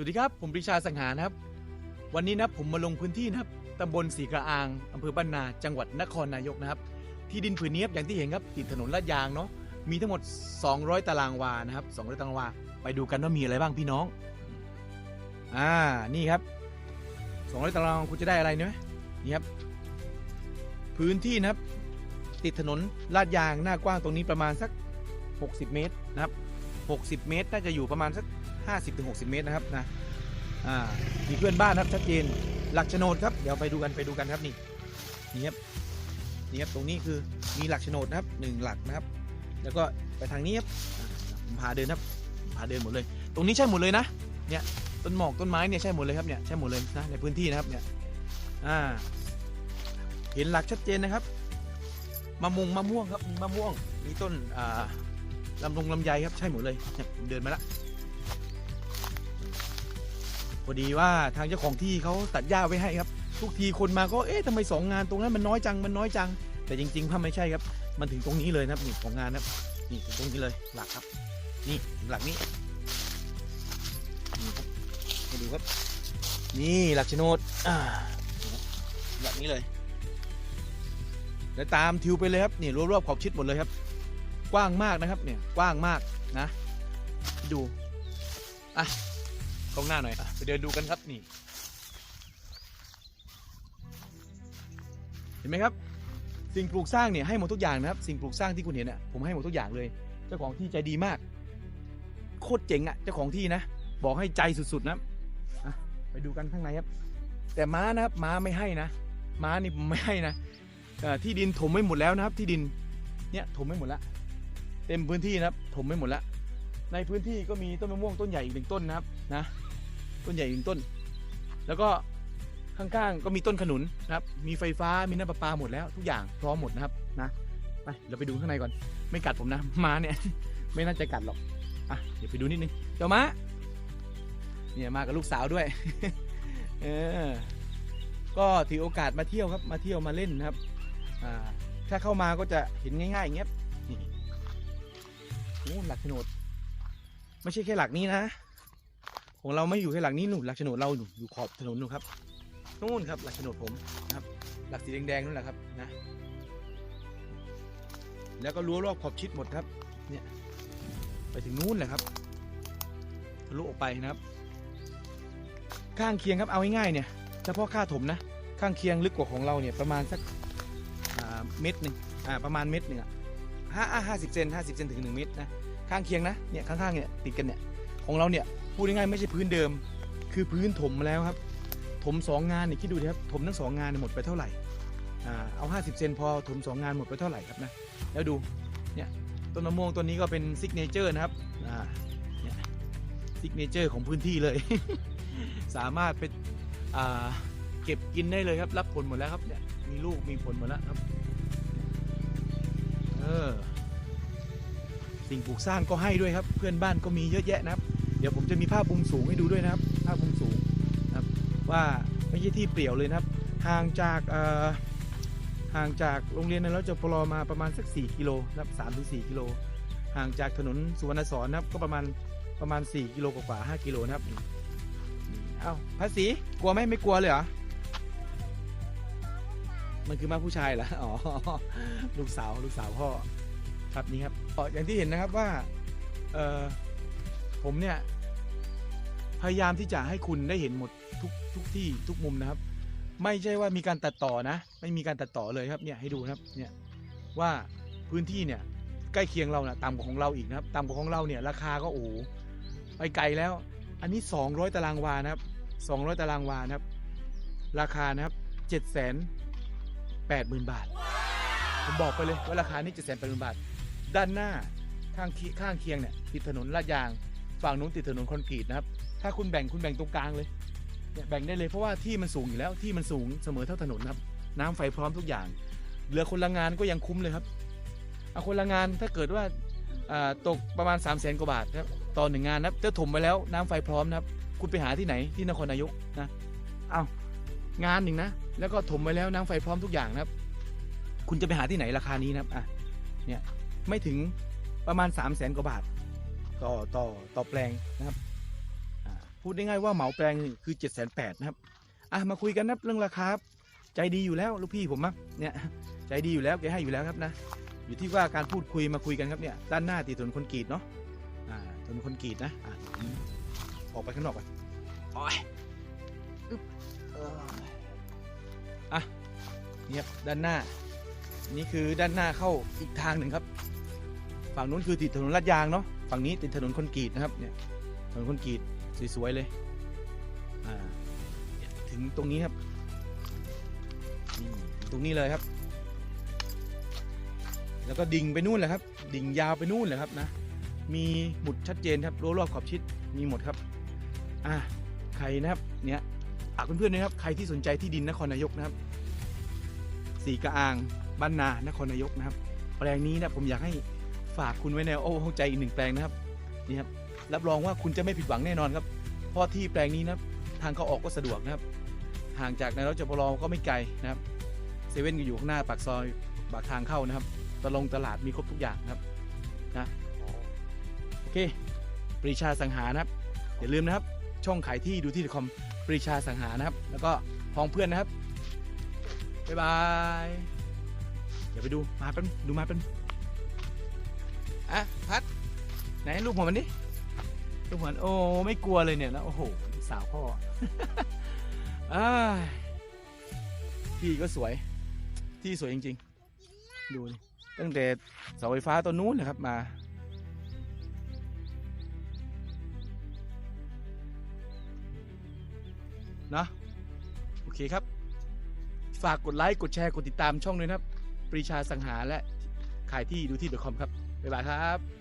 สวัสดีครับ ผมปริชาสังหารครับ วันนี้นะผมมาลงพื้นที่นะครับตำบลสีกระอางอำเภอบ้านนา จังหวัดนครนายกนะครับ ที่ดินผืนนี้ครับอย่างที่เห็นครับติดถนนลาดยางเนาะมีทั้งหมด 200 ตารางวานะครับ200ตารางวา ไปดูกันว่ามีอะไรบ้างพี่น้อง อ่านี่ครับ 200 ตารางวาคุณจะได้อะไรเนี่ยนี่ครับ พื้นที่นะครับ ติดถนนลาดยางหน้ากว้างตรงนี้ประมาณสัก 60 เมตรนะครับ 60 เมตรน่าจะอยู่ประมาณสัก 50-60 เมตรนะครับนะอ่ามีเพื่อนบ้านครับชัดเจนหลักโฉนดครับเดี๋ยวไปดูกันไปดูกันครับนี่นี่ครับนี่ครับตรงนี้คือมีหลักโฉนดนะครับหนึ่งหลักนะครับ แล้วก็ไปทางนี้ครับผมพาเดินครับพาเดินหมดเลย ตรงนี้ใช่หมดเลยนะเนี่ยต้นหมอกต้นไม้เนี่ยใช่หมดเลยครับเนี่ยใช่หมดเลยนะในพื้นที่นะครับเนี่ยอ่าเห็นหลักชัดเจนนะครับมะม่วงมะม่วงครับมะม่วงมีต้นอ่าลำลงลำไยครับใช่หมดเลยเนี่ยผมเดินมาละ พอดีว่าทางเจ้าของที่เขาตัดหญ้าไว้ให้ครับ ทุกทีคนมาก็เอ๊ะทำไมสองงานตรงนั้นมันน้อยจังมันน้อยจัง แต่จริงๆถ้าไม่ใช่ครับ มันถึงตรงนี้เลยนะครับนี่ของงานนะครับนี่ถึงตรงนี้เลยหลักครับ นี่หลักนี้นี่ครับให้ดูครับ นี่หลักโฉนดอ่าหลักนี้เลยแล้วตามทิวไปเลยครับนี่รอบๆขอบชิดหมดเลยครับ กว้างมากนะครับเนี่ยกว้างมากนะ ดูอะ ล้องหน้าหน่อยไปเดินดูกันครับนี่ เห็นไหมครับ สิ่งปลูกสร้างเนี่ยให้หมดทุกอย่างนะครับ สิ่งปลูกสร้างที่คุณเห็นอะผมให้หมดทุกอย่างเลย เจ้าของที่ใจดีมาก โคตรเจ๋งอะเจ้าของที่นะ บอกให้ใจสุดๆนะไปดูกันข้างในครับ แต่ม้านะครับม้าไม่ให้นะม้านี่ไม่ให้นะที่ดินถมไม่หมดแล้วนะครับ ที่ดินเนี่ยถมไม่หมดแล้วเต็มพื้นที่นะครับ ถมไม่หมดแล้ว ในพื้นที่ก็มีต้นมะม่วงต้นใหญ่อีกหนึ่งต้นนะครับนะต้นใหญ่อีกหนึ่งต้น แล้วก็ข้างๆก็มีต้นขนุนนะครับ มีไฟฟ้ามีน้ำประปาหมดแล้ว ทุกอย่างพร้อมหมดนะครับนะไปเราไปดูข้างในก่อน ไม่กัดผมนะม้าเนี่ย ไม่น่าจะกัดหรอกอะเดี๋ยวไปดูนิดนึงเจ้าม้าเนี่ยมากับลูกสาวด้วยเออก็ถือโอกาสมาเที่ยวครับ มาเที่ยวมาเล่นนะครับอ่าถ้าเข้ามาก็จะเห็นง่ายๆอย่างเงี้ยนี่โอ้หลักโฉนด ไม่ใช่แค่หลักนี้นะ ของเราไม่อยู่แค่หลักนี้หนุนหลักโฉนดเราอยู่อยู่ขอบถนนนู่นครับนู่นครับหลักโฉนดผมนะครับ หลักสีแดงๆนั่นแหละครับนะแล้วก็รั้วรอบขอบชิดหมดครับ เนี่ย ไปถึงนู้นแหละครับทะลุออกไปนะครับ ข้างเคียงครับเอาง่ายๆเนี่ยเฉพาะค่าถมนะ ข้างเคียงลึกกว่าของเราเนี่ยประมาณสักเม็ดหนึ่งอ่าประมาณเม็ดหนึ่งอะห้าห้าสิบเซนห้าสิบเซนถึงหนึ่งเม็ดนะ ข้างเคียงนะเนี่ยข้างๆเนี่ยติดกันเนี่ยของเราเนี่ยพูดง่ายๆไม่ใช่พื้นเดิม คือพื้นถมมาแล้วครับ ถมสองงานเนี่ยคิดดูดิครับถมทั้งสองงานหมดไปเท่าไหร่เอาห้าสิบเซนพอถมสองงานหมดไปเท่าไหร่ครับนะแล้วดูเนี่ยต้นมะม่วงต้นนี้ก็เป็นซิกเนเจอร์นะครับเนี่ยซิกเนเจอร์ของพื้นที่เลย สามารถไปเก็บกินได้เลยครับ รับผลหมดแล้วครับเนี่ยมีลูกมีผลหมดแล้วครับเออ สิ่งปลูกสร้างก็ให้ด้วยครับ เพื่อนบ้านก็มีเยอะแยะนะครับ เดี๋ยวผมจะมีภาพมุมสูงให้ดูด้วยนะครับ ภาพมุมสูงนะครับว่าไม่ใช่ที่เปลี่ยวเลยนะครับ ห่างจากเอ่อห่างจากโรงเรียนนั้นเราจะพลอมาประมาณสัก 4 กิโลนะครับ3ถึง4กิโล ห่างจากถนนสุวรรณสอนนะครับก็ประมาณประมาณ 4 กิโลกว่าๆ5กิโลนะครับเอ้าภาษีกลัวไหมไม่กลัวเลยเหรอ มันคือมาผู้ชายเหรอ อ๋อ ลูกสาว ลูกสาวพ่อ ครับนี่ครับออย่างที่เห็นนะครับว่าเออผมเนี่ยพยายามที่จะให้คุณได้เห็นหมดทุกทุกที่ทุกมุมนะครับ ไม่ใช่ว่ามีการตัดต่อนะ ไม่มีการตัดต่อเลยครับเนี่ยให้ดูนะครับเนี่ยว่าพื้นที่เนี่ยใกล้เคียงเรานะต่ำกว่าของเราอีกนะครับต่ำกว่าของเราเนี่ยราคาก็โอ้โหไปไกลแล้ว อันนี้ 200 ตารางวานะครับ 200 ตารางวานะครับ ราคานะครับ7 0 0 0 0 8 0,000 บาท ผมบอกไปเลยว่าราคานี้7 8 0 0 0 0 บาท ด้านหน้าข้างเคีข้างเคียงเนี่ยติดถนนลาดยาง ฝั่งนู้นติดถนนคอนกรีตนะครับ ถ้าคุณแบ่งคุณแบ่งตรงกลางเลยเนี่ยแบ่งได้เลยเพราะว่าที่มันสูงอยู่แล้วที่มันสูงเสมอเท่าถนนครับ น้ำไฟพร้อมทุกอย่าง เหลือคนละงานก็ยังคุ้มเลยครับเอาคนละงานถ้าเกิดว่าตกประมาณ3 0 0แสนกว่าบาทครับต่อหนึ่งงานนะครับจะถมไปแล้วน้ำไฟพร้อมนะครับ คุณไปหาที่ไหนที่นครนายกนะเอางานหนึ่งนะ แล้วก็ถมไปแล้วน้ำไฟพร้อมทุกอย่างนะครับ คุณจะไปหาที่ไหนราคานี้นะครับอะเนี่ย ไม่ถึงประมาณ 3 0 0แสนกว่าบาท ต่อต่อต่อแปลงนะครับอ่าพูดง่ายๆว่าเหมาแปลงนี่คือเจ็ดแสนแปดนะครับอะมาคุยกันนะครับเรื่องราคาครับใจดีอยู่แล้วลูกพี่ผมนะเนี่ยใจดีอยู่แล้วแกให้อยู่แล้วครับนะอยู่ที่ว่าการพูดคุยมาคุยกันครับเนี่ยด้านหน้าติดถนนคอนกรีตเนาะอ่าถนนคอนกรีตนะอะออกไปข้างนอกไปโอ้ยอึ๊บเอ้ยอะนี่ครับด้านหน้า นี่คือด้านหน้าเข้าอีกทางหนึ่งครับ ฝั่งนู้นคือติดถนนลาดยางเนาะฝั่งนี้ติดถนนคอนกรีตนะครับเนี่ยถนนคอนกรีตสวยๆเลยอ่าถึงตรงนี้ครับตรงนี้เลยครับ แล้วก็ดิ่งไปนู่นแหละครับ ดิ่งยาวไปนู่นแหละครับนะมีหมุดชัดเจนครับรั้วรอบขอบชิดมีหมดครับอ่าใครนะครับเนี่ยฝากเพื่อนๆนะครับใครที่สนใจที่ดินนครนายกนะครับสีกระอางบ้านนานครนายกนะครับ แปลงนี้นะผมอยากให้ ฝากคุณไว้ในโอ้ใจอีกหนึ่งแปลงนะครับนี่ครับรับรองว่าคุณจะไม่ผิดหวังแน่นอนครับ เพราะที่แปลงนี้นะทางเข้าออกก็สะดวกนะครับ ห่างจากในรถจปรก็ไม่ไกลนะครับเซเว่นก็อยู่ข้างหน้าปากซอยปากทางเข้านะครับตลงตลาดมีครบทุกอย่างนะครับนะโอเค ปรีชาสังหานะครับอย่าลืมนะครับ ช่องขายที่ดูที่คอมปรีชาสังหานะครับ แล้วก็พ้องเพื่อนนะครับบ๊ายบายเดี๋ยวไปดูมาเป็นดูมาเป็น อะพัด ไหนลูกหัวมันดิลูกหัวมันโอ้ไม่กลัวเลยเนี่ยนะโอ้โหสาวพ่อที่ก็สวยที่สวยจริง ๆ ดูตั้งแต่เสาไฟฟ้าต้นนู้นนะครับมาเนอะโอเคครับ ฝากกดไลค์ กดแชร์ กดติดตามช่องด้วยนะครับ ปรีชาสังหาและขายที่ดูที่ .com ครับ บ๊ายบายครับ